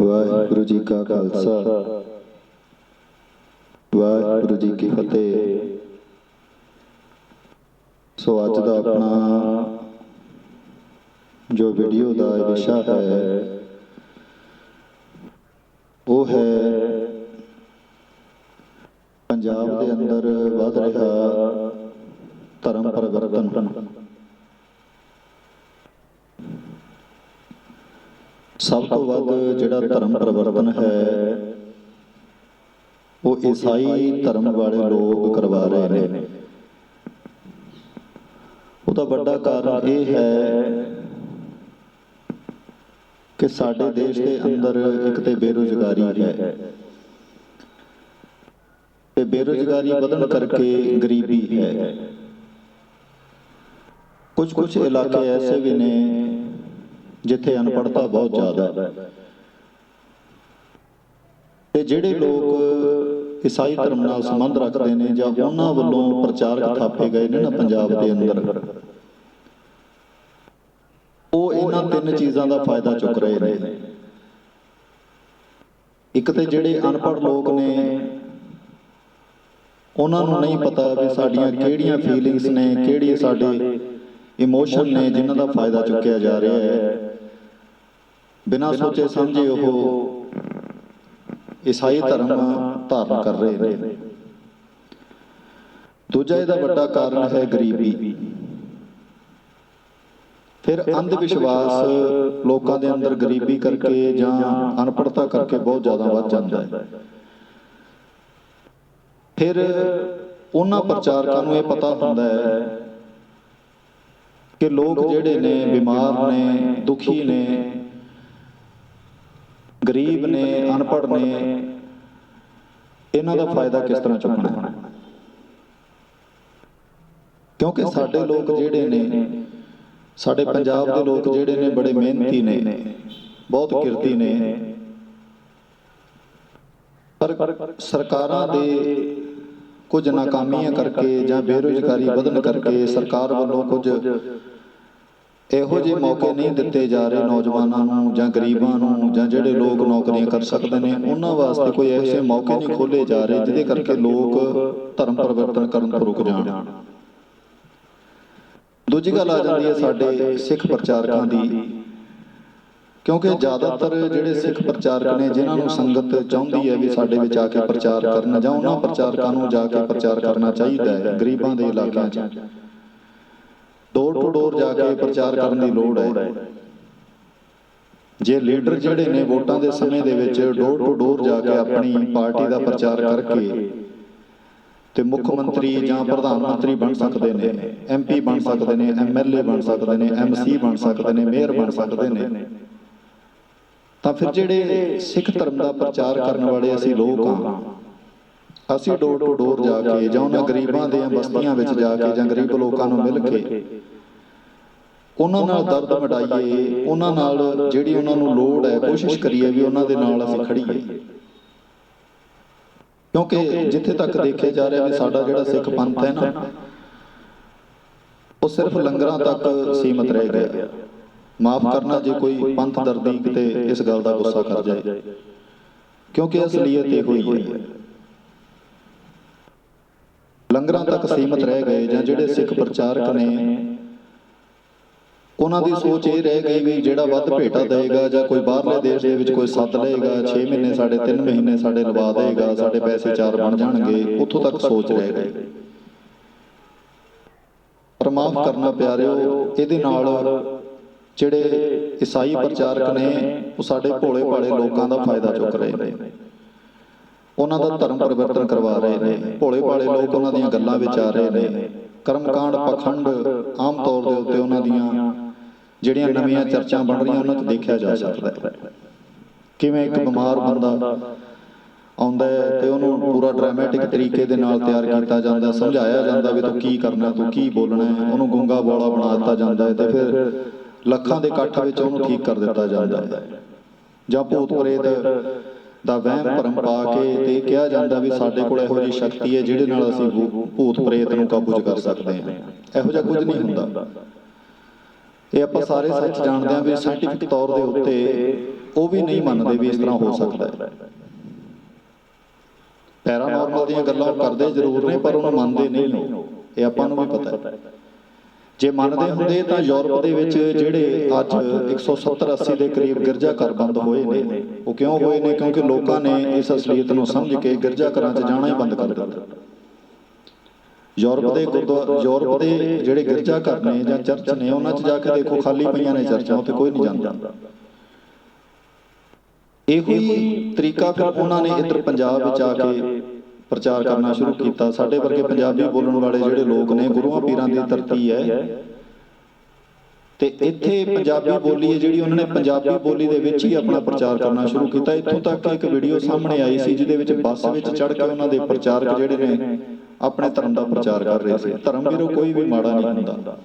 ਵਾਹਿਗੁਰੂ ਜੀ ਕਾ ਖਾਲਸਾ। ਵਾਹਿਗੁਰੂ ਜੀ ਕੀ ਫਤਿਹ। ਸੋ ਅੱਜ ਦਾ ਆਪਣਾ ਜੋ ਵੀਡੀਓ ਦਾ ਵਿਸ਼ਾ ਹੈ, ਉਹ ਹੈ ਪੰਜਾਬ ਦੇ ਅੰਦਰ ਵੱਧ ਰਿਹਾ ਧਰਮ ਪਰਿਵਰਤਨ। ਸਭ ਤੋਂ ਵੱਧ ਜਿਹੜਾ ਧਰਮ ਪਰਿਵਰਤਨ ਹੈ, ਉਹ ਈਸਾਈ ਧਰਮ ਵਾਲੇ ਲੋਕ ਕਰਵਾ ਰਹੇ ਨੇ। ਉਹਦਾ ਵੱਡਾ ਕਾਰਨ ਇਹ ਹੈ ਕਿ ਸਾਡੇ ਦੇਸ਼ ਦੇ ਅੰਦਰ ਇੱਕ ਤੇ ਬੇਰੁਜ਼ਗਾਰੀ ਹੈ। ਤੇ ਬੇਰੁਜ਼ਗਾਰੀ ਵਧਣ ਕਰਕੇ ਗਰੀਬੀ ਹੈ। ਕੁਝ ਕੁਝ ਇਲਾਕੇ ਐਸੇ ਵੀ ਨੇ ਜਿੱਥੇ ਅਨਪੜਤਾ ਬਹੁਤ ਜ਼ਿਆਦਾ ਹੈ। ਤੇ ਜਿਹੜੇ ਲੋਕ ਈਸਾਈ ਧਰਮ ਨਾਲ ਸੰਬੰਧ ਰੱਖਦੇ ਨੇ ਜਾਂ ਉਹਨਾਂ ਵੱਲੋਂ ਪ੍ਰਚਾਰਕ ਥਾਪੇ ਗਏ ਨੇ ਨਾ ਪੰਜਾਬ ਦੇ ਅੰਦਰ? ਉਹ ਇਹਨਾਂ ਤਿੰਨ ਚੀਜ਼ਾਂ ਦਾ ਫਾਇਦਾ ਚੁੱਕ ਰਹੇ ਨੇ। ਇੱਕ ਤੇ ਜਿਹੜੇ ਅਨਪੜ੍ਹ ਲੋਕ ਨੇ ਉਹਨਾਂ ਨੂੰ ਨਹੀਂ ਪਤਾ ਵੀ ਸਾਡੀਆਂ ਕਿਹੜੀਆਂ ਫੀਲਿੰਗਸ ਨੇ ਕਿਹੜੀ ਸਾਡੇ ਇਮੋਸ਼ਨ ਨੇ ਜਿਨ੍ਹਾਂ ਦਾ ਫਾਇਦਾ ਚੁੱਕਿਆ ਜਾ ਰਿਹਾ ਹੈ। ਬਿਨਾਂ ਸੋਚੇ ਸਮਝੇ ਉਹ ਈਸਾਈ ਧਰਮ ਧਾਰਨ ਕਰ ਰਹੇ ਨੇ। ਦੂਜਾ ਇਹਦਾ ਵੱਡਾ ਕਾਰਨ ਹੈ ਗਰੀਬੀ। ਫਿਰ ਅੰਧ ਵਿਸ਼ਵਾਸ ਲੋਕਾਂ ਦੇ ਅੰਦਰ ਗਰੀਬੀ ਕਰਕੇ ਜਾਂ ਅਨਪੜਤਾ ਕਰਕੇ ਬਹੁਤ ਜ਼ਿਆਦਾ ਵੱਧ ਜਾਂਦਾ ਹੈ। ਫਿਰ ਉਹਨਾਂ ਪ੍ਰਚਾਰਕਾਂ ਨੂੰ ਇਹ ਪਤਾ ਹੁੰਦਾ ਹੈ ਕਿ ਲੋਕ ਜਿਹੜੇ ਨੇ ਬਿਮਾਰ ਨੇ ਦੁਖੀ ਨੇ ਗਰੀਬ ਨੇ ਅਨਪੜ੍ਹ ਨੇ ਇਹਨਾਂ ਦਾ ਫਾਇਦਾ ਕਿਸ ਤਰ੍ਹਾਂ ਚੁੱਕਣਾ? ਹੈ ਕਿਉਂਕਿ ਸਾਡੇ ਲੋਕ ਜਿਹੜੇ ਨੇ ਸਾਡੇ ਪੰਜਾਬ ਦੇ ਲੋਕ ਜਿਹੜੇ ਨੇ ਬੜੇ ਮਿਹਨਤੀ ਨੇ ਬਹੁਤ ਕਿਰਤੀ ਨੇ। ਪਰ ਸਰਕਾਰਾਂ ਦੇ ਕੁਝ ਨਾਕਾਮੀਆਂ ਕਰਕੇ ਜਾਂ ਬੇਰੁਜ਼ਗਾਰੀ ਵਧਣ ਕਰਕੇ ਸਰਕਾਰ ਵੱਲੋਂ ਕੁਝ ਇਹੋ ਜਿਹੇ ਮੌਕੇ ਨਹੀਂ ਦਿੱਤੇ ਜਾ ਰਹੇ ਨੌਜਵਾਨਾਂ ਨੂੰ ਜਾਂ ਗਰੀਬਾਂ ਨੂੰ ਜਾਂ ਜਿਹੜੇ ਲੋਕ ਨੌਕਰੀਆਂ ਕਰ ਸਕਦੇ ਨੇ ਉਹਨਾਂ ਵਾਸਤੇ ਕੋਈ ਐਸੇ ਮੌਕੇ ਨਹੀਂ ਖੋਲੇ ਜਾ ਰਹੇ ਜਿਹਦੇ ਕਰਕੇ ਲੋਕ ਧਰਮ ਪਰਿਵਰਤਨ ਕਰਨ ਤੋਂ ਰੁਕ ਜਾਣ। ਦੂਜੀ ਗੱਲ ਆ ਜਾਂਦੀ ਹੈ ਸਾਡੇ ਸਿੱਖ ਪ੍ਰਚਾਰਕਾਂ ਦੀ। ਕਿਉਂਕਿ ਜ਼ਿਆਦਾਤਰ ਜਿਹੜੇ ਸਿੱਖ ਪ੍ਰਚਾਰਕ ਨੇ ਜਿਨ੍ਹਾਂ ਨੂੰ ਸੰਗਤ ਚਾਹੁੰਦੀ ਹੈ ਵੀ ਸਾਡੇ ਵਿੱਚ ਆ ਕੇ ਪ੍ਰਚਾਰ ਕਰਨ ਜਾਂ ਉਹਨਾਂ ਪ੍ਰਚਾਰਕਾਂ ਨੂੰ ਜਾ ਕੇ ਪ੍ਰਚਾਰ ਕਰਨਾ ਚਾਹੀਦਾ ਹੈ ਗਰੀਬਾਂ ਦੇ ਇਲਾਕਿਆਂ 'ਚ। ਡੋਰ ਟੂ ਡੋਰ ਜਾ ਕੇ ਪ੍ਰਚਾਰ ਕਰਨ ਦੀ ਲੋੜ ਹੈ। ਜੇ ਲੀਡਰ ਜਿਹੜੇ ਨੇ ਵੋਟਾਂ ਦੇ ਸਮੇਂ ਦੇ ਵਿੱਚ ਡੋਰ ਟੂ ਡੋਰ ਜਾ ਕੇ ਆਪਣੀ ਪਾਰਟੀ ਦਾ ਪ੍ਰਚਾਰ ਕਰਕੇ ਤੇ ਮੁੱਖ ਮੰਤਰੀ ਜਾਂ ਪ੍ਰਧਾਨ ਮੰਤਰੀ ਬਣ ਸਕਦੇ ਨੇ ਐਮਪੀ ਬਣ ਸਕਦੇ ਨੇ ਐਮਐਲਏ ਬਣ ਸਕਦੇ ਨੇ ਐਮਸੀ ਬਣ ਸਕਦੇ ਨੇ ਮੇਅਰ ਬਣ ਸਕਦੇ ਨੇ। ਤਾਂ ਫਿਰ ਜਿਹੜੇ ਸਿੱਖ ਧਰਮ ਦਾ ਪ੍ਰਚਾਰ ਕਰਨ ਵਾਲੇ ਅਸੀਂ ਲੋਕ ਹਾਂ। ਅਸੀਂ ਡੋਰ ਟੂ ਡੋਰ ਜਾ ਕੇ ਜਾਂ ਉਹਨਾਂ ਗਰੀਬਾਂ ਦੇ ਬਸਤੀਆਂ ਵਿੱਚ ਜਾ ਕੇ ਜਾਂ ਗਰੀਬ ਲੋਕਾਂ ਨੂੰ ਮਿਲ ਕੇ ਉਹਨਾਂ ਨਾਲ ਦਰਦ ਮਟਾਈਏ, ਉਹਨਾਂ ਨਾਲ ਜਿਹੜੀ ਉਹਨਾਂ ਨੂੰ ਲੋੜ ਹੈ, ਕੋਸ਼ਿਸ਼ ਕਰੀਏ ਵੀ ਉਹਨਾਂ ਦੇ ਨਾਲ ਅਸੀਂ ਖੜੀਏ ਕਿਉਂਕਿ ਜਿੱਥੇ ਤੱਕ ਦੇਖਿਆ ਜਾ ਰਿਹਾ ਵੀ ਸਾਡਾ ਜਿਹੜਾ ਸਿੱਖ ਪੰਥ ਹੈ ਨਾ, ਉਹ ਸਿਰਫ ਲੰਗਰਾਂ ਤੱਕ ਸੀਮਤ ਰਹਿ ਗਿਆ। ਮਾਫ ਕਰਨਾ ਜੇ ਕੋਈ ਪੰਥ ਦਰਦੀ ਕਿਤੇ ਇਸ ਗੱਲ ਦਾ ਗੁੱਸਾ ਕਰ ਜਾਏ। ਕਿਉਂਕਿ ਅਸਲੀਅਤ ਇਹ ਹੋਈ ਹੈ। ਲੰਗਰਾਂ ਤੱਕ ਸੀਮਤ ਰਹਿ ਗਏ ਜਾਂ ਜਿਹੜੇ ਸਿੱਖ ਪ੍ਰਚਾਰਕ ਨੇ ਉਹਨਾਂ ਦੀ ਸੋਚ ਇਹ ਰਹਿ ਗਈ ਵੀ ਜਿਹੜਾ ਵੱਧ ਭੇਟਾ ਦੇਗਾ ਜਾਂ ਕੋਈ ਬਾਹਰਲੇ ਦੇਸ਼ ਦੇ ਵਿੱਚ ਕੋਈ ਸੱਦ ਲਏਗਾ 6 ਮਹੀਨੇ ਸਾਡੇ 3 ਮਹੀਨੇ ਸਾਡੇ ਲਵਾ ਦੇਗਾ ਸਾਡੇ ਪੈਸੇ ਚਾਰ ਬਣ ਜਾਣਗੇ ਉੱਥੋਂ ਤੱਕ ਸੋਚ ਰਹਿ ਗਈ। ਪਰ ਮਾਫ ਕਰਨਾ ਪਿਆਰਿਓ ਇਹਦੇ ਨਾਲ ਜਿਹੜੇ ਈਸਾਈ ਪ੍ਰਚਾਰਕ ਨੇ ਉਹ ਸਾਡੇ ਭੋਲੇ ਭਾਲੇ ਲੋਕਾਂ ਦਾ ਫਾਇਦਾ ਚੁੱਕ ਰਹੇ ਨੇ। ਉਹਨਾਂ ਦਾ ਧਰਮ ਪਰਿਵਰਤਨ ਕਰਵਾ ਰਹੇ ਨੇ। ਭੋਲੇ ਭਾਲੇ ਲੋਕ ਉਹਨਾਂ ਦੀਆਂ ਗੱਲਾਂ ਵਿੱਚ ਆ ਰਹੇ ਨੇ। ਕਰਮਕਾਂਡ ਪਖੰਡ ਆਮ ਤੌਰ ਦੇ ਉੱਤੇ ਉਹਨਾਂ ਦੀਆਂ ਜਿਹੜੀਆਂ ਨਵੀਆਂ ਚਰਚਾਂ ਬਣ ਰਹੀਆਂ ਉਹਨਾਂ 'ਚ ਦੇਖਿਆ ਜਾ ਸਕਦਾ ਹੈ। ਕਿਵੇਂ ਇੱਕ ਬਿਮਾਰ ਬੰਦਾ ਆਉਂਦਾ ਹੈ ਤੇ ਉਹਨੂੰ ਪੂਰਾ ਡਰਾਮੈਟਿਕ ਤਰੀਕੇ ਦੇ ਨਾਲ ਤਿਆਰ ਕੀਤਾ ਜਾਂਦਾ ਸਮਝਾਇਆ ਜਾਂਦਾ ਵੀ ਤੂੰ ਕੀ ਕਰਨਾ ਤੂੰ ਕੀ ਬੋਲਣਾ ਹੈ। ਉਹਨੂੰ ਗੁੰਗਾ ਬੋਲਾ ਬਣਾ ਦਿੱਤਾ ਜਾਂਦਾ ਹੈ ਤੇ ਫਿਰ ਲੱਖਾਂ ਦੇ ਇਕੱਠ ਵਿੱਚ ਉਹਨੂੰ ਠੀਕ ਕਰ ਦਿੱਤਾ ਜਾਂਦਾ ਹੈ। ਜਾਂ ਭੂਤ ਪ੍ਰੇਤ ਦਾ ਵਹਿਮ ਭਰਮ ਪਾ ਕੇ ਤੇ ਕਿਹਾ ਜਾਂਦਾ ਵੀ ਸਾਡੇ ਕੋਲ ਇਹੋ ਜਿਹੀ ਸ਼ਕਤੀ ਹੈ ਜਿਹਦੇ ਨਾਲ ਅਸੀਂ ਭੂਤ ਪ੍ਰੇਤ ਨੂੰ ਕਾਬੂ 'ਚ ਕਰ ਸਕਦੇ ਹਾਂ। ਇਹੋ ਜਿਹਾ ਕੁਝ ਨਹੀਂ ਹੁੰਦਾ। ਇਹ ਆਪਾਂ ਸਾਰੇ ਸੱਚ ਜਾਣਦੇ ਹਾਂ ਵੀ ਸਾਇੰਟੀਫਿਕ ਤੌਰ ਦੇ ਉੱਤੇ ਉਹ ਵੀ ਨਹੀਂ ਮੰਨਦੇ ਵੀ ਇਸ ਤਰ੍ਹਾਂ ਹੋ ਸਕਦਾ ਹੈ। ਪੈਰਾਨੋਰਮਲ ਦੀਆਂ ਗੱਲਾਂ ਕਰਦੇ ਜ਼ਰੂਰ ਨੇ ਪਰ ਉਹਨੂੰ ਮੰਨਦੇ ਨਹੀਂ ਉਹ ਇਹ ਆਪਾਂ ਨੂੰ ਵੀ ਪਤਾ ਹੈ। ਜੇ ਮੰਨਦੇ ਹੁੰਦੇ ਤਾਂ ਯੂਰਪ ਦੇ ਵਿੱਚ ਜਿਹੜੇ ਅੱਜ 170 80 ਦੇ ਕਰੀਬ ਗਿਰਜਾ ਘਰ ਬੰਦ ਹੋਏ ਨੇ ਕਿਉਂ ਹੋਏ ਨੇ? ਕਿਉਂਕਿ ਲੋਕਾਂ ਨੇ ਇਸ ਅਸਲੀਅਤ ਨੂੰ ਸਮਝ ਕੇ ਗਿਰਜਾ ਘਰਾਂ 'ਚ ਜਾਣਾ ਹੀ ਬੰਦ ਕਰ ਦਿੱਤਾ। ਯੂਰਪ ਦੇ ਯੂਰਪ ਦੇ ਜਿਹੜੇ ਗਿਰਜਾ ਘਰ ਨੇ ਜਾਂ ਚਰਚ ਨੇ, ਉਹਨਾਂ 'ਚ ਜਾ ਕੇ ਦੇਖੋ ਖਾਲੀ ਪਈਆਂ ਨੇ ਚਰਚਾਂ, ਉੱਥੇ ਕੋਈ ਨਹੀਂ ਜਾਂਦਾ। ਇਹੋ ਹੀ ਤਰੀਕਾ ਫਿਰ ਉਹਨਾਂ ਨੇ ਇੱਧਰ ਪੰਜਾਬ ਵਿੱਚ ਆ ਕੇ ਪ੍ਰਚਾਰ ਕਰਨਾ ਸ਼ੁਰੂ ਕੀਤਾ। ਸਾਡੇ ਵਰਗੇ ਪੰਜਾਬੀ ਬੋਲਣ ਵਾਲੇ ਜਿਹੜੇ ਲੋਕ ਨੇ, ਗੁਰੂਆਂ ਪੀਰਾਂ ਦੀ ਧਰਤੀ ਹੈ ਤੇ ਇੱਥੇ ਪੰਜਾਬੀ ਬੋਲੀ ਹੈ ਜਿਹੜੀ ਉਹਨਾਂ ਨੇ ਪੰਜਾਬੀ ਬੋਲੀ ਦੇ ਵਿੱਚ ਹੀ ਆਪਣਾ ਪ੍ਰਚਾਰ ਕਰਨਾ ਸ਼ੁਰੂ ਕੀਤਾ। ਇੱਥੋਂ ਤੱਕ ਇੱਕ ਵੀਡੀਓ ਸਾਹਮਣੇ ਆਈ ਸੀ ਜਿਹਦੇ ਵਿੱਚ ਬੱਸ ਵਿੱਚ ਚੜ੍ਹ ਕੇ ਉਹਨਾਂ ਦੇ ਪ੍ਰਚਾਰਕ ਜਿਹੜੇ ਨੇ ਆਪਣੇ ਧਰਮ ਦਾ ਪ੍ਰਚਾਰ ਕਰ ਰਹੇ ਸੀ। ਧਰਮ ਵੀਰੋ ਕੋਈ ਵੀ ਮਾੜਾ ਨਹੀਂ ਹੁੰਦਾ।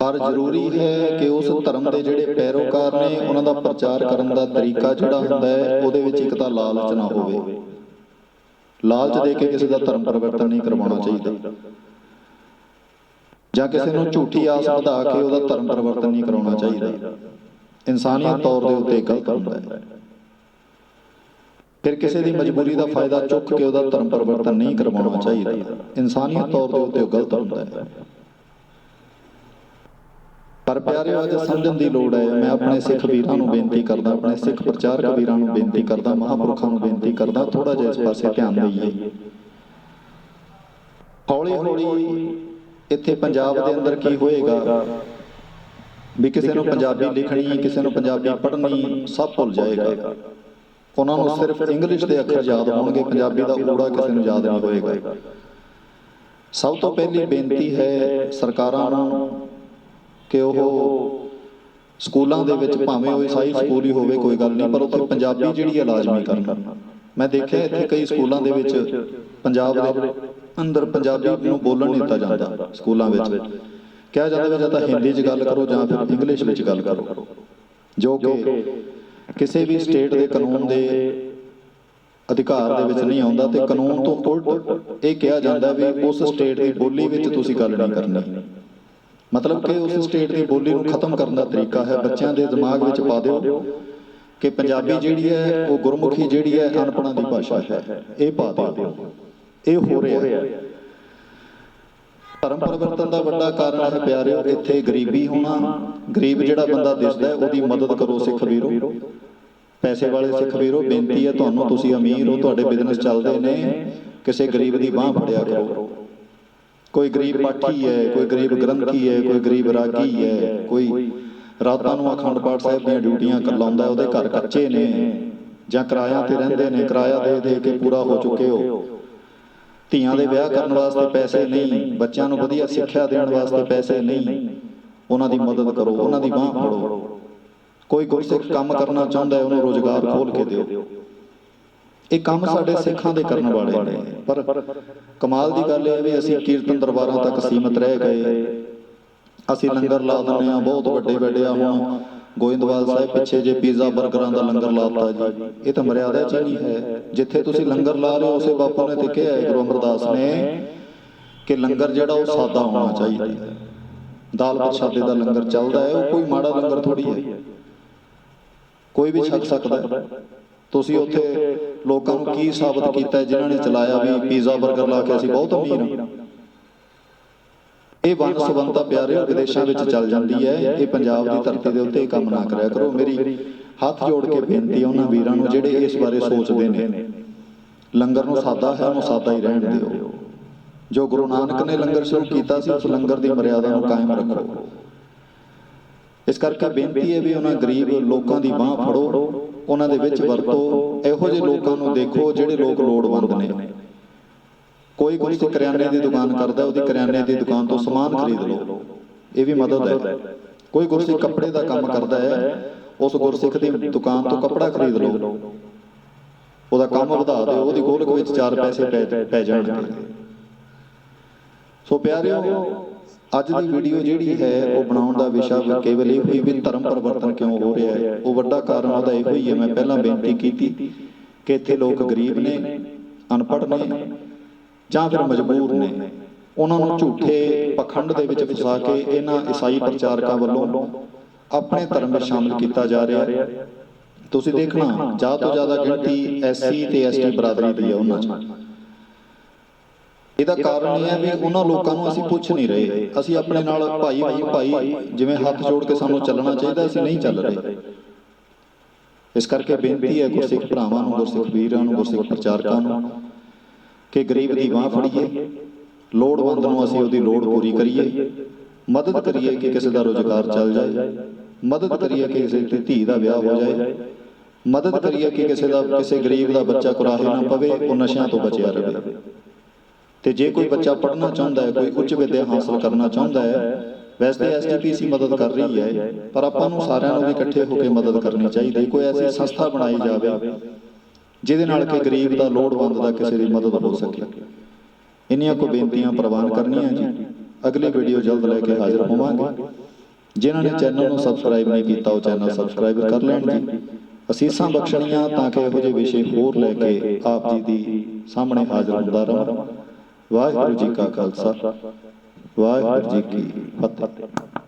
ਪਰ ਜ਼ਰੂਰੀ ਹੈ ਕਿ ਉਸ ਧਰਮ ਦੇ ਜਿਹੜੇ ਪੈਰੋਕਾਰ ਨੇ ਉਹਨਾਂ ਦਾ ਪ੍ਰਚਾਰ ਕਰਨ ਦਾ ਤਰੀਕਾ ਜਿਹੜਾ ਹੁੰਦਾ ਹੈ ਉਹਦੇ ਵਿੱਚ ਇੱਕ ਤਾਂ ਲਾਲਚ ਨਾ ਹੋਵੇ। ਲਾਲਚ ਦੇ ਕੇ ਕਿਸੇ ਦਾ ਧਰਮ ਪਰਿਵਰਤਨ ਨਹੀਂ ਕਰਵਾਉਣਾ ਚਾਹੀਦਾ। ਜਾਂ ਕਿਸੇ ਨੂੰ ਝੂਠੀ ਆਸ ਵਧਾ ਕੇ ਉਹਦਾ ਧਰਮ ਪਰਿਵਰਤਨ ਨਹੀਂ ਕਰਾਉਣਾ ਚਾਹੀਦਾ। ਇਨਸਾਨੀਅਤ ਤੌਰ ਦੇ ਉੱਤੇ ਗਲਤ ਹੁੰਦਾ ਹੈ। ਫਿਰ ਕਿਸੇ ਦੀ ਮਜਬੂਰੀ ਦਾ ਫਾਇਦਾ ਚੁੱਕ ਕੇ ਉਹਦਾ ਧਰਮ ਪਰਿਵਰਤਨ ਨਹੀਂ ਕਰਵਾਉਣਾ ਚਾਹੀਦਾ। ਇਨਸਾਨੀਅਤ ਤੌਰ ਦੇ ਉੱਤੇ ਗਲਤ ਹੁੰਦਾ ਹੈ। ਪਰ ਪਿਆਰਿਓ ਅੱਜ ਸਮਝਣ ਦੀ ਲੋੜ ਹੈ। ਮੈਂ ਆਪਣੇ ਸਿੱਖ ਵੀਰਾਂ ਨੂੰ ਬੇਨਤੀ ਕਰਦਾ ਆਪਣੇ ਸਿੱਖ ਪ੍ਰਚਾਰਕ ਵੀਰਾਂ ਨੂੰ ਬੇਨਤੀ ਕਰਦਾ ਮਹਾਂਪੁਰਖਾਂ ਨੂੰ ਬੇਨਤੀ ਕਰਦਾ ਥੋੜਾ ਜਿਹਾ ਇਸ ਪਾਸੇ ਧਿਆਨ ਦੇਈਏ। ਹੌਲੀ ਹੌਲੀ ਇੱਥੇ ਪੰਜਾਬ ਦੇ ਅੰਦਰ ਕੀ ਹੋਏਗਾ? ਵੀ ਕਿਸੇ ਨੂੰ ਪੰਜਾਬੀ ਲਿਖਣੀ, ਕਿਸੇ ਨੂੰ ਪੰਜਾਬੀ ਪੜ੍ਹਨੀ ਸਭ ਭੁੱਲ ਜਾਏਗਾ। ਉਹਨਾਂ ਨੂੰ ਸਿਰਫ ਇੰਗਲਿਸ਼ ਦੇ ਅੱਖਰ ਯਾਦ ਹੋਣਗੇ, ਪੰਜਾਬੀ ਦਾ ਊੜਾ ਕਿਸੇ ਨੂੰ ਯਾਦ ਨਹੀਂ ਹੋਏਗਾ। ਸਭ ਤੋਂ ਪਹਿਲੀ ਬੇਨਤੀ ਹੈ ਸਰਕਾਰਾਂ ਨੂੰ ਕਿ ਉਹ ਸਕੂਲਾਂ ਦੇ ਵਿੱਚ ਭਾਵੇਂ ਉਹ ਈਸਾਈ ਸਕੂਲ ਹੀ ਹੋਵੇ, ਕੋਈ ਗੱਲ ਨਹੀਂ, ਪਰ ਉੱਥੇ ਪੰਜਾਬੀ ਜਿਹੜੀ ਹੈ ਲਾਜ਼ਮੀ ਕਰਨ। ਮੈਂ ਦੇਖਿਆ ਇੱਥੇ ਕਈ ਸਕੂਲਾਂ ਦੇ ਵਿੱਚ ਪੰਜਾਬ ਦੇ ਅੰਦਰ ਪੰਜਾਬੀ ਨੂੰ ਬੋਲਣ ਨਹੀਂ ਦਿੱਤਾ ਜਾਂਦਾ ਸਕੂਲਾਂ ਵਿੱਚ। ਕਿਹਾ ਜਾਂਦਾ ਜਾਂ ਤਾਂ ਹਿੰਦੀ 'ਚ ਗੱਲ ਕਰੋ ਜਾਂ ਫਿਰ ਇੰਗਲਿਸ਼ ਵਿੱਚ ਗੱਲ ਕਰੋ। ਜੋ ਕਿ ਕਿਸੇ ਵੀ ਸਟੇਟ ਦੇ ਕਾਨੂੰਨ ਦੇ ਅਧਿਕਾਰ ਦੇ ਵਿੱਚ ਨਹੀਂ ਆਉਂਦਾ ਤੇ ਕਾਨੂੰਨ ਤੋਂ ਉਲਟ ਇਹ ਕਿਹਾ ਜਾਂਦਾ ਵੀ ਉਸ ਸਟੇਟ ਦੀ ਬੋਲੀ ਵਿੱਚ ਤੁਸੀਂ ਗੱਲ ਨਹੀਂ ਕਰਨੀ। ਮਤਲਬ ਕਿ ਉਸ ਸਟੇਟ ਦੀ ਬੋਲੀ ਨੂੰ ਖਤਮ ਕਰਨ ਦਾ ਤਰੀਕਾ ਹੈ ਬੱਚਿਆਂ ਦੇ ਦਿਮਾਗ ਵਿੱਚ ਪਾ ਦਿਓ ਕਿ ਪੰਜਾਬੀ ਜਿਹੜੀ ਹੈ ਉਹ ਗੁਰਮੁਖੀ ਜਿਹੜੀ ਹੈ ਅਨਪੜ੍ਹਾਂ ਦੀ ਭਾਸ਼ਾ ਹੈ। ਇਹ ਪਾ ਦਿਓ। ਇਹ ਹੋ ਰਿਹਾ ਹੈ। ਧਰਮ ਪਰਿਵਰਤਨ ਦਾ ਵੱਡਾ ਕਾਰਨ ਹੈ ਪਿਆਰਿਓ, ਇੱਥੇ ਗਰੀਬੀ ਹੋਣਾ। ਗਰੀਬ ਜਿਹੜਾ ਬੰਦਾ ਦਿਸਦਾ ਹੈ, ਉਹਦੀ ਮਦਦ ਕਰੋ ਸਿੱਖ ਵੀਰੋ। ਪੈਸੇ ਵਾਲੇ ਸਿੱਖ ਵੀਰੋ, ਬੇਨਤੀ ਹੈ ਤੁਹਾਨੂੰ, ਤੁਸੀਂ ਅਮੀਰ ਹੋ, ਤੁਹਾਡੇ ਬਿਜ਼ਨਸ ਚੱਲਦੇ ਨੇ। ਕਿਸੇ ਗਰੀਬ ਦੀ ਬਾਹ ਫੜਿਆ ਕਰੋ। ਕੋਈ ਗਰੀਬ ਪਾਠੀ ਹੈ, ਕੋਈ ਗਰੀਬ ਗ੍ਰੰਥੀ ਹੈ, ਕੋਈ ਗਰੀਬ ਰਾਗੀ ਹੈ, ਕੋਈ ਰਾਤਾਂ ਨੂੰ ਅਖੰਡ ਪਾਠ ਸਾਹਿਬ ਦੀਆਂ ਡਿਊਟੀਆਂ ਕਰਲਾਉਂਦਾ ਉਹਦੇ ਘਰ ਕੱਚੇ ਨੇ ਜਾਂ ਕਿਰਾਇਆ ਤੇ ਰਹਿੰਦੇ ਨੇ, ਕਿਰਾਇਆ ਦੇ ਦੇ ਕੇ ਪੂਰਾ ਹੋ ਚੁੱਕੇ ਹੋ। ਧੀਆਂ ਦੇ ਵਿਆਹ ਕਰਨ ਵਾਸਤੇ ਪੈਸੇ ਨਹੀਂ ਬੱਚਿਆਂ ਨੂੰ ਵਧੀਆ ਸਿੱਖਿਆ ਦੇਣ ਵਾਸਤੇ ਪੈਸੇ ਨਹੀਂ ਉਹਨਾਂ ਦੀ ਮਦਦ ਕਰੋ ਉਹਨਾਂ ਦੀ ਬਾਹ ਫੜੋ। ਕੋਈ ਗੁਰਸਿੱਖ ਕੰਮ ਕਰਨਾ ਚਾਹੁੰਦਾ ਹੈ ਉਹਨੂੰ ਰੋਜ਼ਗਾਰ ਖੋਲ ਕੇ ਦਿਓ। ਇਹ ਕੰਮ ਸਾਡੇ ਸਿੱਖਾਂ ਦੇ ਕਰਨ ਵਾਲੇ ਨੇ। ਪਰ ਕਮਾਲ ਦੀ ਗੱਲ ਇਹ ਹੈ ਵੀ ਅਸੀਂ ਕੀਰਤਨ ਦਰਬਾਰਾਂ ਤੱਕ ਸੀਮਤ ਰਹਿ ਗਏ। ਅਸੀਂ ਲੰਗਰ ਲਾ ਦਿੰਦੇ ਆ ਬਹੁਤ ਵੱਡੇ ਵੱਡੇ ਆ ਹੁਣ। ਗੋਇੰਦਵਾਲ ਸਾਹਿਬ ਪਿੱਛੇ ਜੇ ਪੀਜ਼ਾ 버ਗਰਾਂ ਦਾ ਲੰਗਰ ਲਾਤਾ ਜੀ। ਇਹ ਤਾਂ ਮਰਿਆਦਾ ਚ ਨਹੀਂ ਹੈ। ਜਿੱਥੇ ਤੁਸੀਂ ਲੰਗਰ ਲਾ ਰਹੇ ਹੋ, ਉਸੇ ਬਾਪੂ ਨੇ ਤੇ ਕਿਹਾ ਹੈ, ਗੁਰੂ ਅਮਰਦਾਸ ਨੇ ਕਿ ਲੰਗਰ ਜਿਹੜਾ ਉਹ ਸਾਦਾ ਹੋਣਾ ਚਾਹੀਦਾ ਹੈ। ਦਾਲ ਪ੍ਰਸ਼ਾਦੇ ਦਾ ਲੰਗਰ ਚੱਲਦਾ ਹੈ, ਉਹ ਕੋਈ ਮਾੜਾ ਲੰਗਰ ਥੋੜੀ ਹੈ। ਕੋਈ ਵੀ ਛਕ ਸਕਦਾ ਹੈ। ਤੁਸੀਂ ਉੱਥੇ ਲੋਕਾਂ ਨੂੰ ਕੀ ਸਾਬਤ ਕੀਤਾ ਹੈ, ਜਿਨ੍ਹਾਂ ਨੇ ਚਲਾਇਆ ਵੀ ਪੀਜ਼ਾ 버ਗਰ ਲਾ ਕੇ ਅਸੀਂ ਬਹੁਤ ਅਮੀਰ ਹਾਂ। ਇਹ ਵੰਨ ਸੁਵੰਤਾ ਪਿਆਰਿਓ ਵਿਦੇਸ਼ਾਂ ਵਿੱਚ ਚੱਲ ਜਾਂਦੀ ਹੈ, ਇਹ ਪੰਜਾਬ ਦੀ ਧਰਤੀ ਦੇ ਉੱਤੇ ਕੰਮ ਨਾ ਕਰਿਆ ਕਰੋ। ਮੇਰੀ ਹੱਥ ਜੋੜ ਕੇ ਬੇਨਤੀ ਉਹਨਾਂ ਵੀਰਾਂ ਨੂੰ, ਜਿਹੜੇ ਇਸ ਬਾਰੇ ਸੋਚਦੇ ਨੇ। ਲੰਗਰ ਨੂੰ ਸਾਦਾ ਹੈ, ਉਹਨੂੰ ਸਾਦਾ ਹੀ ਰਹਿਣ ਦਿਓ। ਜੋ ਗੁਰੂ ਨਾਨਕ ਨੇ ਲੰਗਰ ਸ਼ੁਰੂ ਕੀਤਾ ਸੀ, ਉਸ ਲੰਗਰ ਦੀ ਮਰਿਆਦਾ ਨੂੰ ਕਾਇਮ ਰੱਖੋ। ਇਸ ਕਰਕੇ ਬੇਨਤੀ ਹੈ ਵੀ ਉਹਨਾਂ ਗਰੀਬ ਲੋਕਾਂ ਦੀ ਬਾਹ ਫੜੋ, ਉਹਨਾਂ ਦੇ ਵਿੱਚ ਵਰਤੋ, ਇਹੋ ਜਿਹੇ ਲੋਕਾਂ ਨੂੰ ਦੇਖੋ ਜਿਹੜੇ ਲੋਕ ਲੋੜਵੰਦ ਨੇ। ਕੋਈ ਕੋਈ ਕਰਿਆਨੇ ਦੀ ਦੁਕਾਨ ਕਰਦਾ ਉਹਦੀ ਕਰਿਆਨੇ ਦੀ ਦੁਕਾਨ ਤੋਂ ਸਮਾਨ ਖਰੀਦ ਲਓ। ਇਹ ਵੀ ਮਦਦ ਹੈ। ਕੋਈ ਗੁਰਸਿੱਖ ਕੱਪੜੇ ਦਾ ਕੰਮ ਕਰਦਾ ਹੈ ਉਸ ਗੁਰਸਿੱਖ ਦੀ ਦੁਕਾਨ ਤੋਂ ਕੱਪੜਾ ਖਰੀਦ ਲਓ। ਉਹਦਾ ਕੰਮ ਵਧਾ ਦਿਓ ਉਹਦੀ ਗੋਲਕ ਵਿੱਚ ਚਾਰ ਪੈਸੇ ਪੈ- ਪੈ ਜਾਣਗੇ। ਸੋ ਪਿਆਰਿਓ ਅੱਜ ਦੀ ਵੀਡੀਓ ਜਿਹੜੀ ਹੈ ਉਹ ਬਣਾਉਣ ਦਾ ਵਿਸ਼ਾ ਕੇਵਲ ਇਹ ਹੋਈ ਵੀ ਧਰਮ ਪਰਿਵਰਤਨ ਕਿਉਂ ਹੋ ਰਿਹਾ ਹੈ? ਉਹ ਵੱਡਾ ਕਾਰਨ ਉਹਦਾ ਇਹੋ ਹੀ ਹੈ ਮੈਂ ਪਹਿਲਾਂ ਬੇਨਤੀ ਕੀਤੀ ਕਿ ਇੱਥੇ ਲੋਕ ਗਰੀਬ ਨੇ ਅਨਪੜ੍ਹ ਨੇ ਜਾਂ ਫਿਰ ਮਜਬੂਰ ਨੇ। ਉਹਨਾਂ ਨੂੰ ਝੂਠੇ ਪਖੰਡ ਦੇ ਵਿੱਚ ਫਸਾ ਕੇ ਇਹਨਾਂ ਈਸਾਈ ਪ੍ਰਚਾਰਕਾਂ ਵੱਲੋਂ ਆਪਣੇ ਧਰਮ ਵਿੱਚ ਸ਼ਾਮਿਲ ਕੀਤਾ ਜਾ ਰਿਹਾ। ਹੈ ਤੁਸੀਂ ਦੇਖਣਾ, ਜ਼ਿਆਦਾ ਤੋਂ ਜ਼ਿਆਦਾ ਗਿਣਤੀ ਐਸਸੀ ਤੇ ਐਸਟੀ ਬਰਾਦਰੀ ਦੀ ਹੈ ਉਹਨਾਂ 'ਚ। ਇਹਦਾ ਕਾਰਨ ਇਹ ਹੈ ਵੀ ਉਹਨਾਂ ਲੋਕਾਂ ਨੂੰ ਅਸੀਂ ਪੁੱਛ ਨਹੀਂ ਰਹੇ। ਅਸੀਂ ਆਪਣੇ ਨਾਲ ਭਾਈ ਭਾਈ ਜਿਵੇਂ ਹੱਥ ਜੋੜ ਕੇ ਸਾਨੂੰ ਚੱਲਣਾ ਚਾਹੀਦਾ, ਅਸੀਂ ਨਹੀਂ ਚੱਲ ਰਹੇ। ਇਸ ਕਰਕੇ ਬੇਨਤੀ ਹੈ ਗੁਰਸਿੱਖ ਭਰਾਵਾਂ ਨੂੰ, ਗੁਰਸਿੱਖ ਵੀਰਾਂ ਨੂੰ, ਗੁਰਸਿੱਖ ਪ੍ਰਚਾਰਕਾਂ ਨੂੰ ਕਿ ਗਰੀਬ ਦੀ ਬਾਹ ਫੜੀਏ, ਲੋੜਵੰਦ ਨੂੰ ਅਸੀਂ ਉਹਦੀ ਲੋੜ ਪੂਰੀ ਕਰੀਏ, ਮਦਦ ਕਰੀਏ ਕਿ ਕਿਸੇ ਦਾ ਰੋਜ਼ਗਾਰ ਚੱਲ ਜਾਏ, ਮਦਦ ਕਰੀਏ ਕਿ ਕਿਸੇ ਦੀ ਧੀ ਦਾ ਵਿਆਹ ਹੋ ਜਾਏ, ਮਦਦ ਕਰੀਏ ਕਿ ਕਿਸੇ ਦਾ, ਕਿਸੇ ਗਰੀਬ ਦਾ ਬੱਚਾ ਕੁਰਾਹੇ ਨਾ ਪਵੇ, ਉਹ ਨਸ਼ਿਆਂ ਤੋਂ ਬਚਿਆ ਰਹੇ ਤੇ ਜੇ ਕੋਈ ਬੱਚਾ ਪੜ੍ਹਨਾ ਚਾਹੁੰਦਾ ਹੈ, ਕੋਈ ਉੱਚ ਵਿਦਿਆ ਹਾਸਲ ਕਰਨਾ ਚਾਹੁੰਦਾ ਹੈ, ਵੈਸੇ ਐਸਜੀਪੀਸੀ ਮਦਦ ਕਰ ਰਹੀ ਹੈ, ਪਰ ਆਪਾਂ ਨੂੰ ਸਾਰਿਆਂ ਨੂੰ ਵੀ ਇਕੱਠੇ ਹੋ ਕੇ ਮਦਦ ਕਰਨੀ ਚਾਹੀਦੀ ਕੋਈ ਐਸੀ ਸੰਸਥਾ ਬਣਾਈ ਜਾਵੇ ਜਿਹਦੇ ਨਾਲ ਕਿ ਗਰੀਬ ਦਾ ਲੋੜਵੰਦ ਦਾ ਕਿਸੇ ਦੀ ਮਦਦ ਹੋ ਸਕੇ। ਇੰਨੀਆਂ ਕੋ ਬੇਨਤੀਆਂ ਪ੍ਰਵਾਨ ਕਰਨੀਆਂ ਜੀ। ਅਗਲੀ ਵੀਡੀਓ ਜਲਦ ਲੈ ਕੇ ਹਾਜ਼ਰ ਹੋਵਾਂਗੇ। ਜਿਨ੍ਹਾਂ ਨੇ ਚੈਨਲ ਨੂੰ ਸਬਸਕ੍ਰਾਈਬ ਨਹੀਂ ਕੀਤਾ ਉਹ ਚੈਨਲ ਸਬਸਕ੍ਰਾਈਬ ਕਰ ਲੈਣ ਜੀ। ਅਸੀਸਾਂ ਬਖਸ਼ਣੀਆਂ ਤਾਂ ਕਿ ਇਹੋ ਜਿਹੇ ਵਿਸ਼ੇ ਹੋਰ ਲੈ ਕੇ ਆਪ ਜੀ ਦੀ ਸਾਹਮਣੇ ਹਾਜ਼ਰ ਹੁੰਦਾ ਰਹਾਂ। ਵਾਹਿਗੁਰੂ ਜੀ ਕਾ ਖਾਲਸਾ। ਵਾਹਿਗੁਰੂ ਜੀ ਕੀ ਫਤਿਹ।